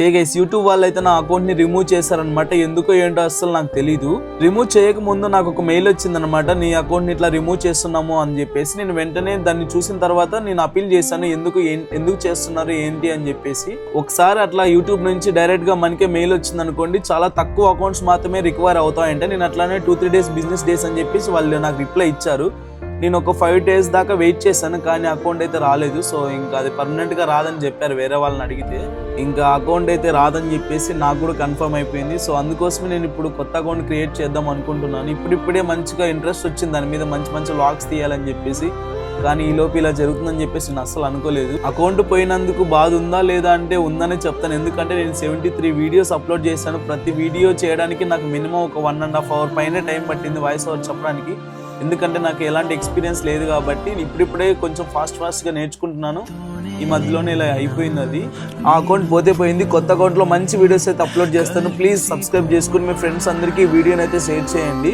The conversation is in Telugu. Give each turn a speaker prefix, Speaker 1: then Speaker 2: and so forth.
Speaker 1: హే గైస్ యూట్యూబ్ వాళ్ళు అయితే నా అకౌంట్ని రిమూవ్ చేశారనమాట ఎందుకో ఏంటో అసలు నాకు తెలియదు రిమూవ్ చేయక ముందు నాకు ఒక మెయిల్ వచ్చిందనమాట నీ అకౌంట్ని ఇట్లా రిమూవ్ చేస్తున్నాము అని చెప్పేసి నేను వెంటనే దాన్ని చూసిన తర్వాత నేను అపీల్ చేశాను. ఎందుకు ఎందుకు చేస్తున్నారు ఏంటి అని చెప్పేసి. ఒకసారి అట్లా యూట్యూబ్ నుంచి డైరెక్ట్గా మనకే మెయిల్ వచ్చింది అనుకోండి చాలా తక్కువ అకౌంట్స్ మాత్రమే రిక్వైర్ అవుతాయంటే. నేను అట్లానే two three days business days అని చెప్పేసి వాళ్ళు నాకు రిప్లై ఇచ్చారు. నేను ఒక ఫైవ్ డేస్ దాకా వెయిట్ చేశాను కానీ అకౌంట్ అయితే రాలేదు. సో ఇంకా అది పర్మనెంట్గా రాదని చెప్పారు వేరే వాళ్ళని అడిగితే. ఇంకా అకౌంట్ అయితే రాదని చెప్పేసి నాకు కూడా కన్ఫర్మ్ అయిపోయింది. సో అందుకోసమే నేను ఇప్పుడు కొత్త అకౌంట్ క్రియేట్ చేద్దాం అనుకుంటున్నాను. ఇప్పుడిప్పుడే మంచిగా ఇంట్రెస్ట్ వచ్చింది. దాని మీద మంచి మంచి లాగ్స్ తీయాలని చెప్పేసి. కానీ ఈ లోపు ఇలా జరుగుతుందని చెప్పేసి నేను అస్సలు అనుకోలేదు. అకౌంట్ పోయినందుకు బాధ ఉందా లేదా అంటే ఉందని చెప్తాను. ఎందుకంటే నేను సెవెంటీ త్రీ వీడియోస్ అప్లోడ్ చేశాను. ప్రతి వీడియో చేయడానికి నాకు మినిమం ఒక వన్ అండ్ హాఫ్ అవర్ పైన టైం పట్టింది వాయిస్ ఓవర్ చెప్పడానికి. ఎందుకంటే నాకు ఎలాంటి ఎక్స్పీరియన్స్ లేదు కాబట్టి ఇప్పుడిప్పుడే కొంచెం ఫాస్ట్ ఫాస్ట్గా నేర్చుకుంటున్నాను. ఈ మధ్యలోనే ఇలా అయిపోయింది అది. ఆ అకౌంట్ పోతే పోయింది. కొత్త అకౌంట్లో మంచి వీడియోస్ అయితే అప్లోడ్ చేస్తాను. ప్లీజ్ సబ్స్క్రైబ్ చేసుకుని మీ ఫ్రెండ్స్ అందరికీ వీడియోని అయితే షేర్ చేయండి.